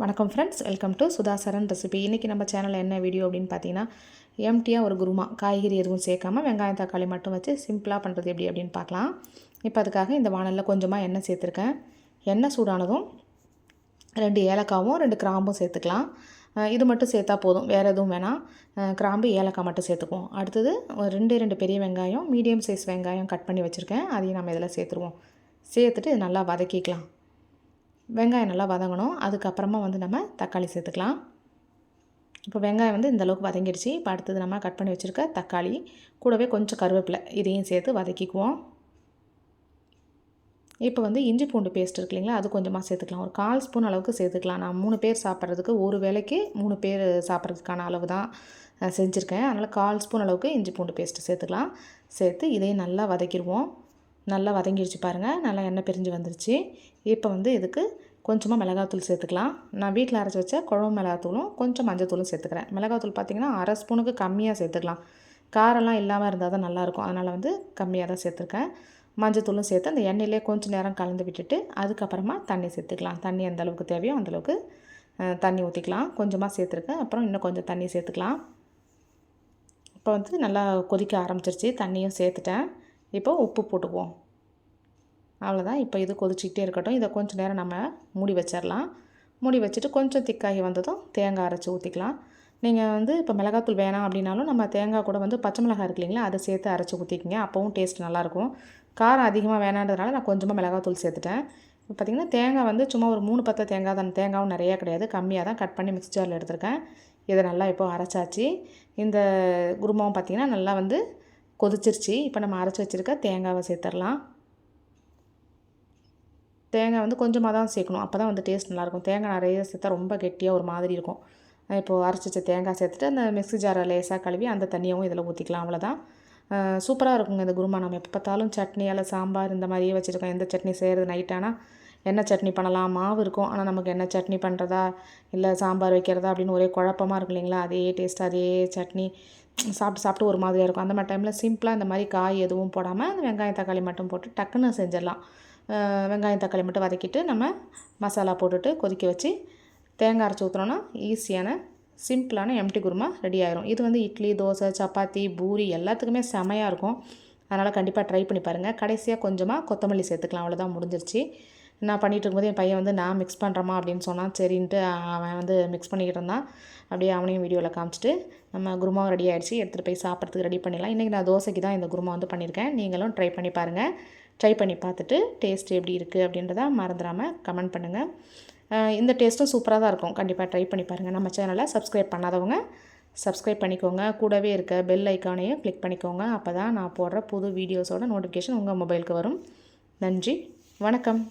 வணக்கம் friends welcome to Sudhasaran recipe இன்றைக்கி நம்ம சேனலில் என்ன வீடியோ அப்படின்னு பார்த்தீங்கன்னா எம்டியாக ஒரு குருமா காய்கறி எதுவும் சேர்க்காம வெங்காயம் தக்காளி மட்டும் வச்சு சிம்பிளாக பண்ணுறது எப்படி அப்படின்னு பார்க்கலாம். இப்போ அதுக்காக இந்த வானலில் கொஞ்சமாக எண்ணெய் சேர்த்துருக்கேன். எண்ணெய் சூடானதும் ரெண்டு ஏலக்காவும் ரெண்டு கிராம்பும் சேர்த்துக்கலாம். இது மட்டும் சேர்த்தா போதும். வேறு எதுவும் வேணாம். கிராம்பு ஏலக்காய் மட்டும் சேர்த்துக்குவோம். அடுத்தது ரெண்டு ரெண்டு பெரிய வெங்காயம் மீடியம் சைஸ் வெங்காயம் கட் பண்ணி வச்சுருக்கேன். அதையும் நம்ம இதில் சேர்த்துருவோம். சேர்த்துட்டு இது நல்லா வதக்கிக்கலாம். வெங்காயம் நல்லா வதங்கணும். அதுக்கப்புறமா வந்து நம்ம தக்காளி சேர்த்துக்கலாம். இப்போ வெங்காயம் வந்து இந்த அளவுக்கு வதங்கிடுச்சு. இப்போ அடுத்தது நம்ம கட் பண்ணி வச்சுருக்க தக்காளி கூடவே கொஞ்சம் கருவேப்பிலை இதையும் சேர்த்து வதக்கிக்குவோம். இப்போ வந்து இஞ்சி பூண்டு பேஸ்ட் இருக்கு இல்லைங்களா அது கொஞ்சமாக சேர்த்துக்கலாம். ஒரு கால் ஸ்பூன் அளவுக்கு சேர்த்துக்கலாம். நான் மூணு பேர் சாப்பிட்றதுக்கு ஒரு வேளைக்கு மூணு பேர் சாப்பிட்றதுக்கான அளவு தான் செஞ்சுருக்கேன். அதனால் கால் ஸ்பூன் அளவுக்கு இஞ்சி பூண்டு பேஸ்ட்டு சேர்த்துக்கலாம். சேர்த்து இதையும் நல்லா வதக்கிடுவோம். நல்லா வதங்கிடுச்சு பாருங்கள் நல்லா எண்ணெய் பிரிஞ்சு வந்துருச்சு. இப்போ வந்து இதுக்கு கொஞ்சமாக மிளகாத்தூள் சேர்த்துக்கலாம். நான் வீட்டில் அரைச்சி வச்ச குழம்பு மிளகாத்தூளும் கொஞ்சம் மஞ்சத்தூளும் சேர்த்துக்கிறேன். மிளகாத்தூள் பார்த்திங்கன்னா அரை ஸ்பூனுக்கு கம்மியாக சேர்த்துக்கலாம். காரம்லாம் இல்லாமல் இருந்தால் தான் நல்லாயிருக்கும் அதனால் வந்து கம்மியாக தான் சேர்த்துருக்கேன். மஞ்சத்தூளும் சேர்த்து அந்த எண்ணெயிலே கொஞ்சம் நேரம் கலந்து விட்டுட்டு அதுக்கப்புறமா தண்ணி சேர்த்துக்கலாம். தண்ணி எந்த அளவுக்கு தேவையோ அந்தளவுக்கு தண்ணி ஊற்றிக்கலாம் கொஞ்சமாக சேர்த்துருக்கேன். அப்புறம் இன்னும் கொஞ்சம் தண்ணி சேர்த்துக்கலாம். இப்போ வந்து நல்லா கொதிக்க ஆரம்பிச்சிருச்சு. தண்ணியும் சேர்த்துட்டேன். இப்போ உப்பு போட்டுக்குவோம். அவ்வளோதான் இப்போ இது கொதிச்சிக்கிட்டே இருக்கட்டும். இதை கொஞ்சம் நேரம் நம்ம மூடி வச்சிடலாம் மூடி வச்சுட்டு கொஞ்சம் திக்காகி வந்ததும் தேங்காய் அரைச்சி ஊற்றிக்கலாம் நீங்கள் வந்து இப்போ மிளகாத்தூள் வேணாம் அப்படின்னாலும் நம்ம தேங்காய் கூட வந்து பச்சை மிளகாய் இருக்கு இல்லைங்களா அதை சேர்த்து அரைச்சி ஊற்றிக்கிங்க அப்போவும் டேஸ்ட் நல்லாயிருக்கும் காரம் அதிகமாக வேணான்றதுனால நான் கொஞ்சமாக மிளகாத்தூள் சேர்த்துட்டேன். இப்போ பார்த்திங்கன்னா தேங்காய் வந்து சும்மா ஒரு மூணு பத்த தேங்காய் தான். தேங்காவும் நிறையா கிடையாது. கம்மியாக தான் கட் பண்ணி மிக்ஸ் ஜாரில் எடுத்திருக்கேன். இதை நல்லா இப்போ அரைச்சாச்சு. இந்த குருமாவும் பார்த்திங்கன்னா நல்லா வந்து கொதிச்சிருச்சு. இப்போ நம்ம அரைச்சி வச்சுருக்க தேங்காவை சேர்த்துடலாம். தேங்காய் வந்து கொஞ்சமாக தான் சேர்க்கணும். அப்போ தான் வந்து டேஸ்ட் நல்லாயிருக்கும். தேங்காய் நிறைய சேர்த்தா ரொம்ப கெட்டியாக ஒரு மாதிரி இருக்கும். இப்போது அரைச்சி வச்ச தேங்காய் சேர்த்துட்டு அந்த மிக்ஸி ஜாரை லேசாக கழுவி அந்த தண்ணியாகவும் இதில் ஊற்றிக்கலாம் அவ்வளோதான் சூப்பராக இருக்குங்க இந்த குருமா. நம்ம எப்போ பார்த்தாலும் சட்னி அல்ல சாம்பார் இந்த மாதிரியே வச்சுருக்கோம். எந்த சட்னி செய்கிறது நைட் ஆனால் என்ன சட்னி பண்ணலாம்? மாவு இருக்கும். ஆனால் நமக்கு என்ன சட்னி பண்ணுறதா இல்லை சாம்பார் வைக்கிறதா? அப்படின்னு ஒரே குழப்பமாக இருக்கும் இல்லைங்களா? அதே டேஸ்ட் அதே சட்னி. சாப்பிட்டு சாப்பிட்டு ஒரு மாதிரியாக இருக்கும். அந்த மாதிரி டைமில் சிம்பிளாக இந்த மாதிரி காய் எதுவும் போடாமல் அந்த வெங்காயம் தக்காளி மட்டும் போட்டு டக்குன்னு செஞ்சிடலாம். வெங்காயம் தக்காளி மட்டும் வதக்கிட்டு நம்ம மசாலா போட்டுட்டு கொதிக்க வச்சு தேங்காய் அரைச்சி ஊற்றுனோன்னா ஈஸியான சிம்பிளான எம்டி குருமா ரெடி ஆயிரும். இது வந்து இட்லி தோசை சப்பாத்தி பூரி எல்லாத்துக்குமே செமையாக இருக்கும். அதனால் கண்டிப்பாக ட்ரை பண்ணி பாருங்கள் கடைசியாக கொஞ்சமாக கொத்தமல்லி சேர்த்துக்கலாம். அவ்வளோதான் முடிஞ்சிருச்சு. நான் பண்ணிகிட்டு இருக்கும்போது என் பையன் வந்து நான் மிக்ஸ் பண்ணுறேம்மா அப்படின்னு சொன்னான். சரின்ட்டு அவன் வந்து மிக்ஸ் பண்ணிக்கிட்டு இருந்தான். அப்படியே அவனையும் வீடியோவில் காமிச்சிட்டு நம்ம குருமாவும் ரெடி ஆகிடுச்சு எடுத்துகிட்டு போய் சாப்பிட்றதுக்கு ரெடி பண்ணிடலாம். இன்றைக்கி நான் தோசைக்கு தான் இந்த குருமா வந்து பண்ணியிருக்கேன். நீங்களும் ட்ரை பண்ணி பாருங்கள் ட்ரை பண்ணி பார்த்துட்டு டேஸ்ட் எப்படி இருக்குது அப்படின்றத மறந்துடாமல் கமெண்ட் பண்ணுங்கள் இந்த டேஸ்ட்டும் சூப்பராக தான் இருக்கும். கண்டிப்பாக ட்ரை பண்ணி பாருங்கள் நம்ம சேனலை சப்ஸ்கிரைப் பண்ணாதவங்க சப்ஸ்கிரைப் பண்ணிக்கோங்க. கூடவே இருக்க பெல் ஐக்கானையும் கிளிக் பண்ணிக்கோங்க. அப்போ தான் நான் போடுற புது வீடியோஸோட நோட்டிஃபிகேஷன் உங்கள் மொபைலுக்கு வரும். நன்றி. வணக்கம்.